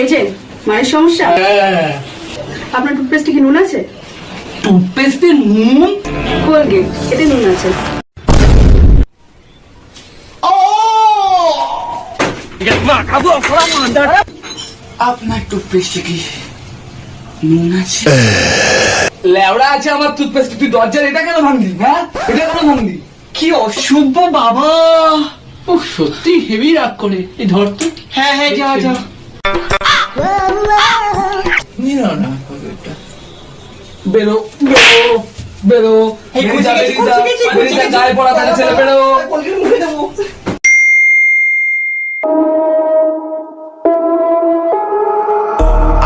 এই যে মায়ের সমস্যা? হ্যাঁ আপনার টুথপেস্টে কি নুন আছে? টুথপেস্টে নুন? কোলগেট এতে নুন আছে। আপনার টুথপেস্টে কি নুন আছে? লেওড়া আছে আমার টুথপেস্ট তুই দরজার এটা কেন ভাঙলি হ্যাঁ? এটা কেন ভাঙলি? কি অসভ্য বাবা! ও সত্যি হেভি রাগ করে। এই ধর তো। হ্যাঁ হ্যাঁ যা যা Nino na ako dito. Bero, bero, bero. Berita, berita, berita, dahil pala tayo sila, pero...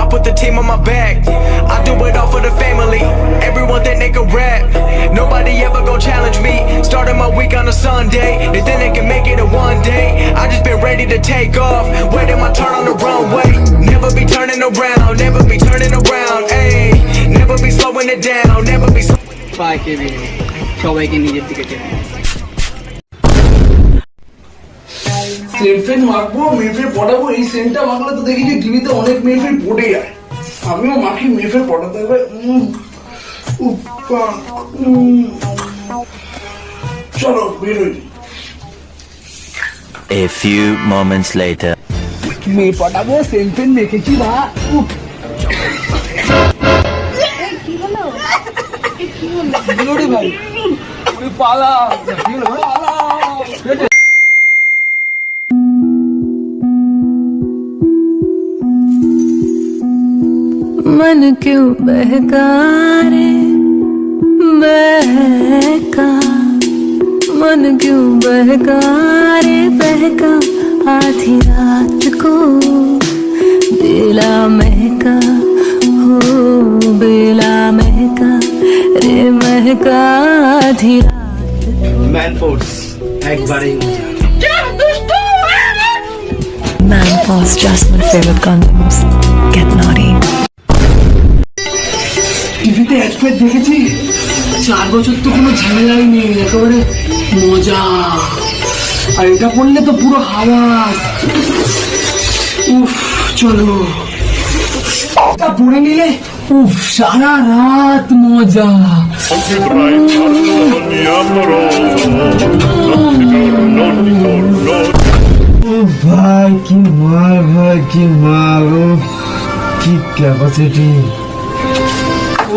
Put the team on my back. I do it all for the family. Everyone that they can rap. Nobody ever gon' challenge me. Starting my week on a Sunday. They think they can make it a one day. I just been ready to take off. Waiting my turn on the road. Slowing down. Never be. পাইকে বেরিয়ে সবাইকে নিজের দিকে টেনে Saint ফেন্ট মাখবো মেফের পটাবো এই সেন্টটা মাখলে তো দেখি যে টিভিতে অনেক মেফের পড়ে যায় আমিও মাখি মেফের পটাতে হবে। চলো বেরোই A few moments later. মেয়ে পটাবো সেন্ট ফেন্ট দেখেছি বা উফ। मन क्यों बहकार? रे बहका। मन क्यों बहकार? बहका। आधी रात को बेला महका। हो बेला महका। रे महका आधी रात ম্যান ফোর্স একবারেই মজা। Man Force just my favorite condoms. Get naughty. টিভিতে অ্যাডভার্ট দেখেছি। চার বছর তো কোনো ঝামেলাই নেই একেবারে মজা। আর এটা পড়লে তো পুরো হাওয়া উফ চলো। পড়ে নিলে, উফ, সারা রাত মজা। ভাই, কি মাল, ভাই, কি মাল কি ক্যাপাসিটি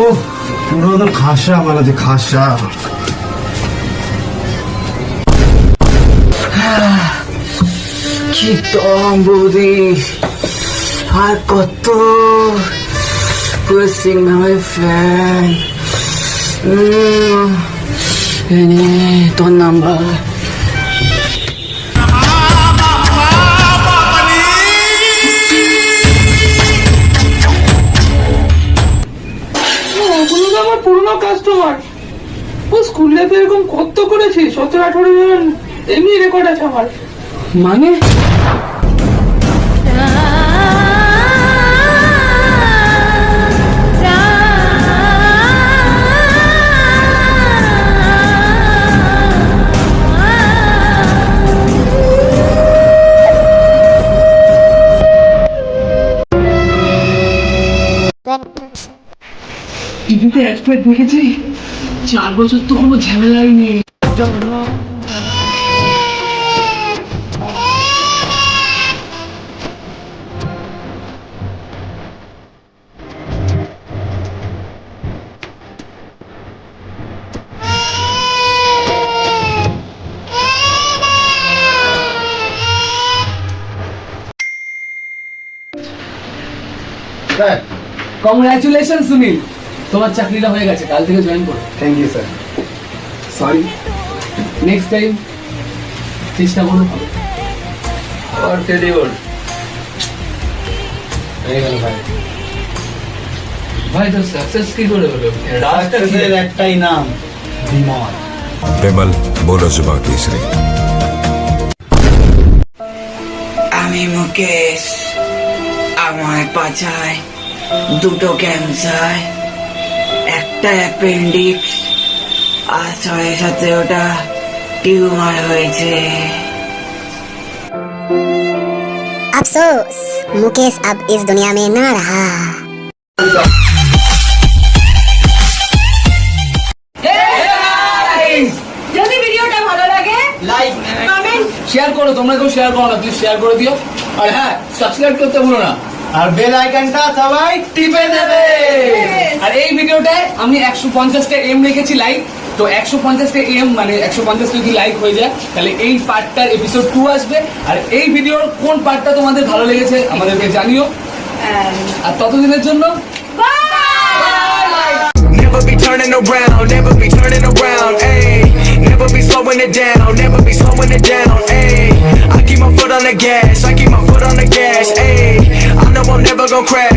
ও পুরো তো খাসা মাল আছে, খাসা। কি দম বৌদি। আর কত পুসিং মাই ফ্যান তোর নাম্বার তো পুরনো কাস্টমার ও স্কুল লাইফে এরকম কত করেছি সতেরো আঠারো জন এমনি রেকর্ড আছে আমার। মানে? টিভিতে এক্সপার্ট দেখেছি। চার বছর তো কোনো ঝামেলাই নেই। কংগ্রাচুলেশন সুনীল। তোমার চাকরিটা হয়ে গেছে কাল থেকে জয়েন করো। Thank you sir sorry next time চেষ্টা করো। আর হয়ে গেল ভাই। ভাই সাকসেস কি করে হলো? একটাই নাম বিমল। বিমল বলো আমি মুকেশ। আমায় পাছায় দুটো ক্যান্সার। একটা অ্যাপেন্ডিক্স আর ছয় সাথে ওটা টিউমার হয়েছে। আফসোস মুকেশ আব ইস দুনিয়া মে না রাহা। লাইক কমেন্ট শেয়ার করো তোমরা কেউ শেয়ার করো না প্লিজ শেয়ার করে দিও। আর হ্যাঁ সাবস্ক্রাইব করতে ভুলো না। আর বেল আইকনটা সবাই টিপে দেবে আর এই ভিডিওটায় আমি একশো পঞ্চাশটা এম রেখেছি লাইক তো একশো পঞ্চাশটা এম মানে একশো পঞ্চাশ যদি লাইক হয়ে যায় তাহলে এই পার্টটার এপিসোড টু আসবে আর এই ভিডিওর কোন পার্টটা তোমাদের ভালো লেগেছে আমাদেরকে জানিও আর ততদিনের জন্য Never be turning around, never be turning around, ayy. Never be slowing it down, never be slowing it down, ayy. I keep my foot on the gas, I keep my foot on the gas, ayy. I'm never gonna crash.